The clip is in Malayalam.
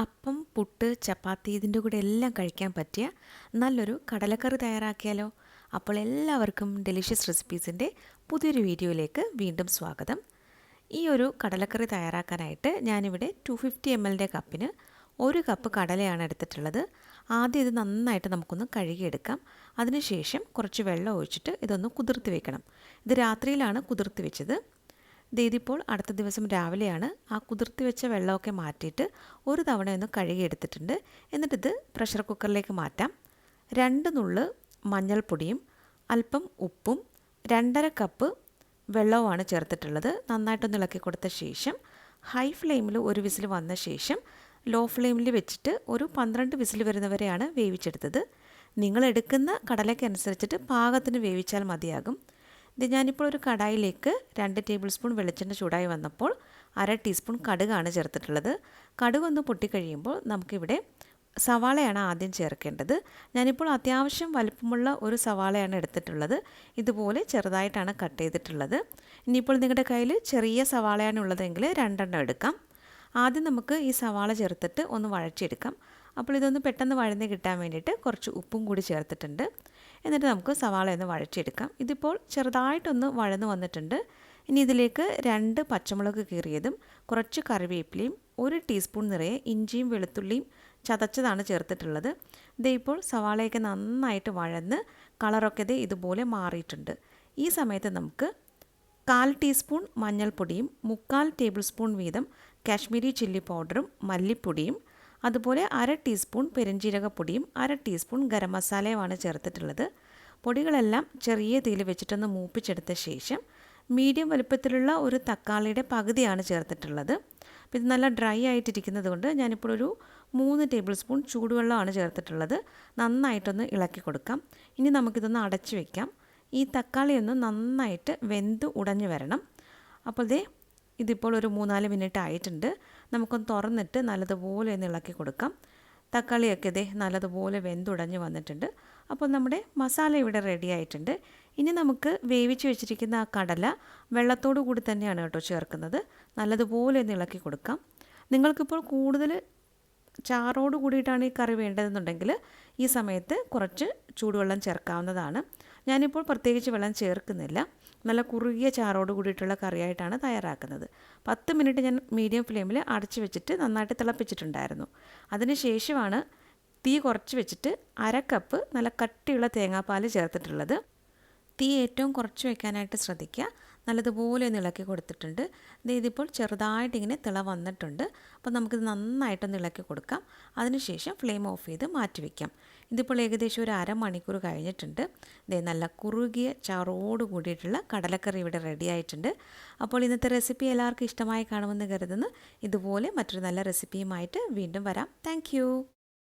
അപ്പം പുട്ട് ചപ്പാത്തി ഇതിന്റെ കൂടെ എല്ലാം കഴിക്കാൻ പറ്റിയ നല്ലൊരു കടലക്കറി തയ്യാറാക്കിയാലോ? അപ്പോൾ എല്ലാവർക്കും ഡെലിഷ്യസ് റെസിപ്പീസിന്റെ പുതിയൊരു വീഡിയോയിലേക്ക് വീണ്ടും സ്വാഗതം. ഈ ഒരു കടലക്കറി തയ്യാറാക്കാനായിട്ട് ഞാനിവിടെ ടു ഫിഫ്റ്റി എം എല്ലിന്റെ കപ്പിന് ഒരു കപ്പ് കടലയാണ് എടുത്തിട്ടുള്ളത്. ആദ്യം ഇത് നന്നായിട്ട് നമുക്കൊന്ന് കഴുകിയെടുക്കാം. അതിനുശേഷം കുറച്ച് വെള്ളം ഒഴിച്ചിട്ട് ഇതൊന്ന് കുതിർത്ത് വെക്കണം. ഇത് രാത്രിയിലാണ് കുതിർത്ത് വെച്ചത്. ഇതിപ്പോൾ അടുത്ത ദിവസം രാവിലെയാണ് ആ കുതിർത്തി വെച്ച വെള്ളമൊക്കെ മാറ്റിയിട്ട് ഒരു തവണ ഒന്ന് കഴുകിയെടുത്തിട്ടുണ്ട് എന്നിട്ടിത് പ്രഷർ കുക്കറിലേക്ക് മാറ്റാം. രണ്ട് നുള്ള് മഞ്ഞൾപ്പൊടിയും അല്പം ഉപ്പും രണ്ടര കപ്പ് വെള്ളവുമാണ് ചേർത്തിട്ടുള്ളത്. നന്നായിട്ടൊന്ന് ഇളക്കി കൊടുത്ത ശേഷം ഹൈ ഫ്ലെയിമിൽ ഒരു വിസിൽ വന്ന ശേഷം ലോ ഫ്ലെയിമിൽ വെച്ചിട്ട് ഒരു പന്ത്രണ്ട് വിസിൽ വരുന്നവരെയാണ് വേവിച്ചെടുത്തത്. നിങ്ങൾ എടുക്കുന്ന കടലയ്ക്കനുസരിച്ചിട്ട് പാകത്തിന് വേവിച്ചാൽ മതിയാകും. ഇത് ഞാനിപ്പോൾ ഒരു കടായിലേക്ക് രണ്ട് ടേബിൾ സ്പൂൺ വെളിച്ചെണ്ണ ചൂടായി വന്നപ്പോൾ അര ടീസ്പൂൺ കടുകാണ് ചേർത്തിട്ടുള്ളത്. കടുക് ഒന്ന് പൊട്ടിക്കഴിയുമ്പോൾ നമുക്കിവിടെ സവാളയാണ് ആദ്യം ചേർക്കേണ്ടത്. ഞാനിപ്പോൾ അത്യാവശ്യം വലുപ്പമുള്ള ഒരു സവാളയാണ് എടുത്തിട്ടുള്ളത്. ഇതുപോലെ ചെറുതായിട്ടാണ് കട്ട് ചെയ്തിട്ടുള്ളത്. ഇനിയിപ്പോൾ നിങ്ങളുടെ കയ്യിൽ ചെറിയ സവാളയാണ് ഉള്ളതെങ്കിൽ രണ്ടെണ്ണം എടുക്കാം. ആദ്യം നമുക്ക് ഈ സവാള ചേർത്തിട്ട് ഒന്ന് വഴച്ചെടുക്കാം അപ്പോൾ ഇതൊന്ന് പെട്ടെന്ന് വഴന്ന് കിട്ടാൻ വേണ്ടിയിട്ട് കുറച്ച് ഉപ്പും കൂടി ചേർത്തിട്ടുണ്ട്. എന്നിട്ട് നമുക്ക് സവാള ഒന്ന് വഴച്ചെടുക്കാം ഇതിപ്പോൾ ചെറുതായിട്ടൊന്ന് വഴന്ന് വന്നിട്ടുണ്ട്. ഇനി ഇതിലേക്ക് രണ്ട് പച്ചമുളക് കീറിയതും കുറച്ച് കറിവേപ്പിലയും ഒരു ടീസ്പൂൺ നിറയെ ഇഞ്ചിയും വെളുത്തുള്ളിയും ചതച്ചതാണ് ചേർത്തിട്ടുള്ളത്. ദേ ഇപ്പോൾ സവാളയൊക്കെ നന്നായിട്ട് വഴന്ന് കളറൊക്കെ ഇത് ഇതുപോലെ മാറിയിട്ടുണ്ട്. ഈ സമയത്ത് നമുക്ക് കാൽ ടീസ്പൂൺ മഞ്ഞൾപ്പൊടിയും മുക്കാൽ ടേബിൾ സ്പൂൺ വീതം കാശ്മീരി ചില്ലി പൗഡറും മല്ലിപ്പൊടിയും അതുപോലെ അര ടീസ്പൂൺ പെരുംജീരകപ്പൊടിയും അര ടീസ്പൂൺ ഗരം മസാലയുമാണ് ചേർത്തിട്ടുള്ളത്. പൊടികളെല്ലാം ചെറിയ തീയിൽ വെച്ചിട്ടൊന്ന് മൂപ്പിച്ചെടുത്ത ശേഷം മീഡിയം വലുപ്പത്തിലുള്ള ഒരു തക്കാളിയുടെ പകുതിയാണ് ചേർത്തിട്ടുള്ളത്. ഇത് നല്ല ഡ്രൈ ആയിട്ടിരിക്കുന്നത് കൊണ്ട് ഞാനിപ്പോൾ ഒരു മൂന്ന് ടേബിൾ സ്പൂൺ ചൂടുവെള്ളമാണ് ചേർത്തിട്ടുള്ളത്. നന്നായിട്ടൊന്ന് ഇളക്കി കൊടുക്കാം. ഇനി നമുക്കിതൊന്ന് അടച്ചു വയ്ക്കാം ഈ തക്കാളി ഒന്ന് നന്നായിട്ട് വെന്ത് ഉടഞ്ഞു വരണം. അപ്പോൾ ദേ ഇതിപ്പോൾ ഒരു മൂന്നാൽ മിനിറ്റ് ആയിട്ടുണ്ട്. നമുക്കൊന്ന് തുറന്നിട്ട് നല്ലതുപോലെ ഒന്ന് ഇളക്കി കൊടുക്കാം. തക്കാളിയൊക്കെ ഇതേ നല്ലതുപോലെ വെന്തുടഞ്ഞ് വന്നിട്ടുണ്ട്. അപ്പോൾ നമ്മുടെ മസാല ഇവിടെ റെഡി ആയിട്ടുണ്ട്. ഇനി നമുക്ക് വേവിച്ച് വെച്ചിരിക്കുന്ന ആ കടല വെള്ളത്തോടു കൂടി തന്നെയാണ് കേട്ടോ ചേർക്കുന്നത്. നല്ലതുപോലെ ഒന്ന് ഇളക്കി കൊടുക്കാം. നിങ്ങൾക്കിപ്പോൾ കൂടുതൽ ചാറോട് കൂടിയിട്ടാണ് ഈ കറി വേണ്ടതെന്നുണ്ടെങ്കിൽ ഈ സമയത്ത് കുറച്ച് ചൂടുവെള്ളം ചേർക്കാവുന്നതാണ്. ഞാനിപ്പോൾ പ്രത്യേകിച്ച് വെള്ളം ചേർക്കുന്നില്ല. നല്ല കുറുകിയ ചാറോട് കൂടിയിട്ടുള്ള കറിയായിട്ടാണ് തയ്യാറാക്കുന്നത്. പത്ത് മിനിറ്റ് ഞാൻ മീഡിയം ഫ്ലെയിമിൽ അടച്ചു വെച്ചിട്ട് നന്നായിട്ട് തിളപ്പിച്ചിട്ടുണ്ടായിരുന്നു. അതിന് ശേഷമാണ് തീ കുറച്ച് വെച്ചിട്ട് അര കപ്പ് നല്ല കട്ടിയുള്ള തേങ്ങാപ്പാൽ ചേർത്തിട്ടുള്ളത്. തീ ഏറ്റവും കുറച്ച് വെക്കാനായിട്ട് ശ്രദ്ധിക്കുക. നല്ലതുപോലെ ഒന്ന് ഇളക്കി കൊടുത്തിട്ടുണ്ട്. ഇതിപ്പോൾ ചെറുതായിട്ട് ഇങ്ങനെ തിള വന്നിട്ടുണ്ട്. അപ്പോൾ നമുക്കിത് നന്നായിട്ടൊന്ന് ഇളക്കി കൊടുക്കാം. അതിനുശേഷം ഫ്ലെയിം ഓഫ് ചെയ്ത് മാറ്റി വയ്ക്കാം ഇതിപ്പോൾ ഏകദേശം ഒരു അരമണിക്കൂർ കഴിഞ്ഞിട്ടുണ്ട്. ഇതേ നല്ല കുറുകിയ ചാറോട് കൂടിയിട്ടുള്ള കടലക്കറി ഇവിടെ റെഡി ആയിട്ടുണ്ട്. അപ്പോൾ ഇന്നത്തെ റെസിപ്പി എല്ലാവർക്കും ഇഷ്ടമായി കാണുമെന്ന് കരുതുന്നു. ഇതുപോലെ മറ്റൊരു നല്ല റെസിപ്പിയുമായിട്ട് വീണ്ടും വരാം. താങ്ക്